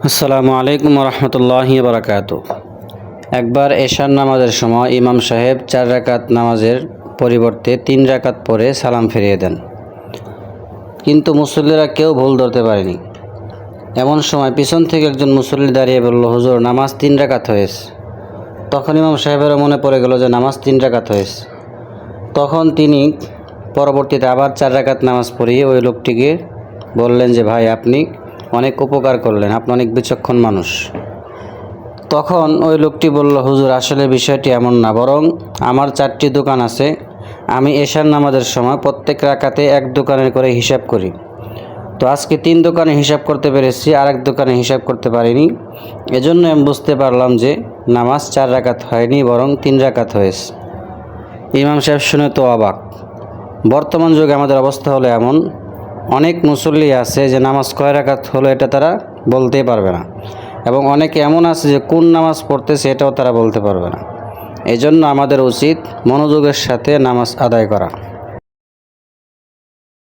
আসসালামু আলাইকুম রহমতুল্লাহি বারাকাতু একবার এশার নামাজের সময় ইমাম সাহেব চার রাকাত নামাজের পরিবর্তে তিন রাকাত পরে সালাম ফিরিয়ে দেন। কিন্তু মুসল্লিরা কেউ ভুল ধরতে পারেনি। এমন সময় পিছন থেকে একজন মুসল্লি দাঁড়িয়ে বলল, হুজুর, নামাজ তিন রাকাত হয়েছে। তখন ইমাম সাহেবেরও মনে পড়ে গেল যে নামাজ তিন রাকাত হয়েছে। তখন তিনি পরবর্তীতে আবার চার রাকাত নামাজ পড়িয়ে ওই লোকটিকে বললেন যে, ভাই, আপনি অনেক উপকার করলেন, আপনি অনেক বিচক্ষণ মানুষ। তখন ওই লোকটি বলল, হুজুর, আসলে বিষয়টি এমন না, বরং আমার চারটি দোকান আছে। আমি এশার নামাজের সময় প্রত্যেক রাকাতে এক দোকানের করে হিসাব করি। তো আজকে তিন দোকানে হিসাব করতে পেরেছি, আরেক দোকানে হিসাব করতে পারিনি। এজন্য আমি বুঝতে পারলাম যে নামাজ চার রাকাত হয়নি, বরং তিন রাকাত হয়েছে। ইমাম সাহেব শুনে তো অবাক। বর্তমান যুগে আমাদের অবস্থা হলো এমন অনেক মুসল্লি আছে যে নামাজ কয় রাখাত হলো এটা তারা বলতেই পারবে না। এবং অনেকে এমন আছে যে কোন নামাজ পড়তেছে এটাও তারা বলতে পারবে না। এজন্য আমাদের উচিত মনোযোগের সাথে নামাজ আদায় করা।